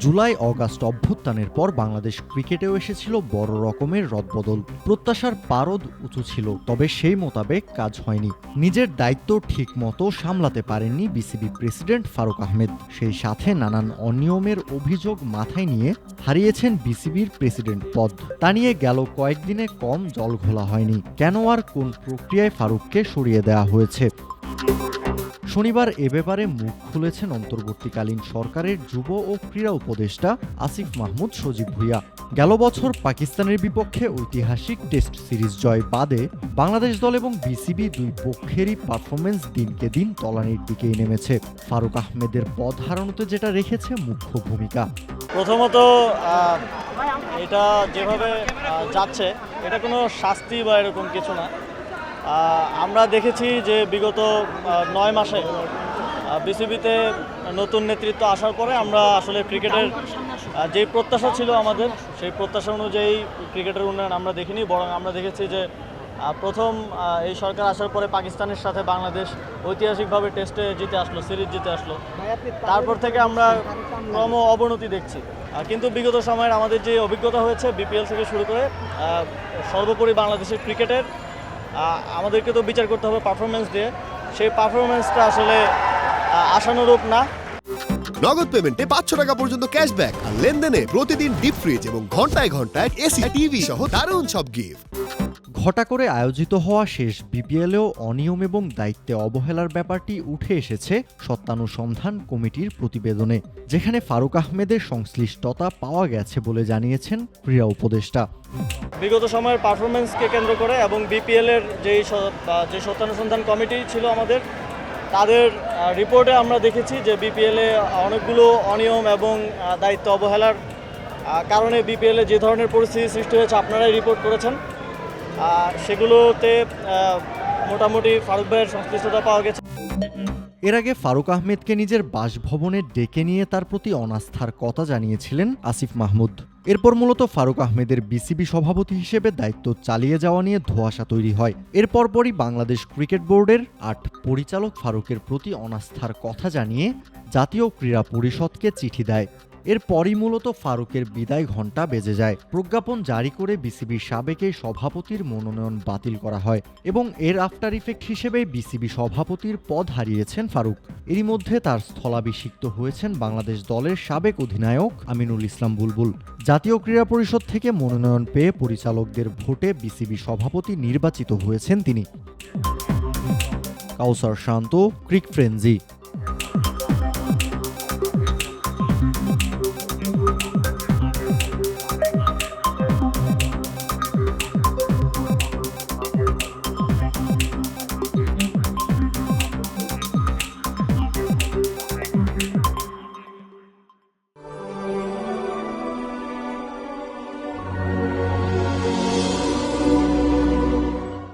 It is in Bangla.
জুলাই, অগাস্ট অভ্যুত্থানের পর বাংলাদেশ ক্রিকেটেও এসেছিল বড় রকমের রদবদল। প্রত্যাশার পারদ উঁচু ছিল, তবে সেই মোতাবেক কাজ হয়নি। নিজের দায়িত্ব ঠিকমতো সামলাতে পারেননি বিসিবি প্রেসিডেন্ট ফারুক আহমেদ। সেই সাথে নানান অনিয়মের অভিযোগ মাথায় নিয়ে হারিয়েছেন বিসিবির প্রেসিডেন্ট পদ। তা নিয়ে গেল কয়েকদিনে কম জল ঘোলা হয়নি। কেন আর কোন প্রক্রিয়ায় ফারুককে সরিয়ে দেওয়া হয়েছে? শনিবার এ ব্যাপারে মুখ খুলেছেন অন্তর্বর্তীকালীন সরকারের যুব ও ক্রীড়া উপদেষ্টা আসিফ মাহমুদ সজীব ভুইয়া। গেল বছর পাকিস্তানের বিপক্ষে ঐতিহাসিক টেস্ট সিরিজ জয় বাদে বাংলাদেশ দল এবং বিসিবি দুই পক্ষেরই পারফরমেন্স দিনকে দিন তলানির দিকেই নেমেছে। ফারুক আহমেদের পদ হারানোতে যেটা রেখেছে মুখ্য ভূমিকা। প্রথমত এটা যেভাবে যাচ্ছে, এটা কোনো শাস্তি বা এরকম কিছু না। আমরা দেখেছি যে বিগত নয় মাসে বিসিবিতে নতুন নেতৃত্ব আসার পরে আমরা আসলে ক্রিকেটের যেই প্রত্যাশা ছিল আমাদের, সেই প্রত্যাশা অনুযায়ী ক্রিকেটের উন্নয়ন আমরা দেখিনি, বরং আমরা দেখেছি যে প্রথম এই সরকার আসার পরে পাকিস্তানের সাথে বাংলাদেশ ঐতিহাসিকভাবে টেস্টে জিতে আসলো, সিরিজ জিতে আসলো। তারপর থেকে আমরা ক্রম অবনতি দেখছি। কিন্তু বিগত সময়ের আমাদের যে অভিজ্ঞতা হয়েছে, বিপিএল থেকে শুরু করে সর্বোপরি বাংলাদেশের ক্রিকেটের আমাদেরকে তো বিচার করতে হবে পারফরমেন্স দিয়ে। সেই পারফরমেন্সটা আসলে আশানুরূপ না। নগদ পেমেন্টে পাঁচশো টাকা পর্যন্ত ক্যাশব্যাক আর লেনদেনে প্রতিদিন ডিপ ফ্রিজ এবং ঘন্টায় ঘন্টায় এসি টিভি সহ দারুণ সব গিফট ঘটা করে আয়োজিত হওয়া শেষ বিপিএলেও অনিয়ম এবং দায়িত্বে অবহেলার ব্যাপারটি উঠে এসেছে সত্যানুসন্ধান কমিটির প্রতিবেদনে যেখানে ফারুক আহমেদের সংশ্লিষ্টতা পাওয়া গেছে বলে জানিয়েছেন ক্রীড়া উপদেষ্টা। বিগত সময়ের পারফরমেন্সকে কেন্দ্র করে এবং বিপিএলের যেই যে সত্যানুসন্ধান কমিটি ছিল আমাদের, তাদের রিপোর্টে আমরা দেখেছি যে বিপিএলে অনেকগুলো অনিয়ম এবং দায়িত্ব অবহেলার কারণে বিপিএলে যে ধরনের পরিস্থিতি সৃষ্টি হয়েছে আপনারাই রিপোর্ট করেছেন। সেগুলোতে মোটামুটি ফারুক ভাইয়ের সংশ্লিষ্টতা পাওয়া গেছে। এর আগে ফারুক আহমেদকে নিজের বাসভবনে ডেকে নিয়ে তার প্রতি অনাস্থার কথা জানিয়েছিলেন আসিফ মাহমুদ। এরপর মূলত ফারুক আহমেদের বিসিবি সভাপতি হিসেবে দায়িত্ব চালিয়ে যাওয়া নিয়ে ধোয়াশা তৈরি হয়। এরপর পরই বাংলাদেশ ক্রিকেট বোর্ডের আট পরিচালক ফারুকের প্রতি অনাস্থার কথা জানিয়ে জাতীয় ক্রীড়া পরিষদকে চিঠি দেয়। এরপরই মূলত ফারুকের বিদায় ঘণ্টা বেজে যায়। প্রজ্ঞাপন জারি করে বিসিবির সাবেক সভাপতির মনোনয়ন বাতিল করা হয় এবং এর আফটার ইফেক্ট হিসেবে বিসিবি সভাপতির পদ হারিয়েছেন ফারুক। এরই মধ্যে তার স্থলাভিষিক্ত হয়েছেন বাংলাদেশ দলের সাবেক অধিনায়ক আমিনুল ইসলাম বুলবুল। জাতীয় ক্রীড়া পরিষদ থেকে মনোনয়ন পেয়ে পরিচালকদের ভোটে বিসিবি সভাপতি নির্বাচিত হয়েছেন তিনি। কাউসার শান্ত, ক্রিক ফ্রেঞ্জি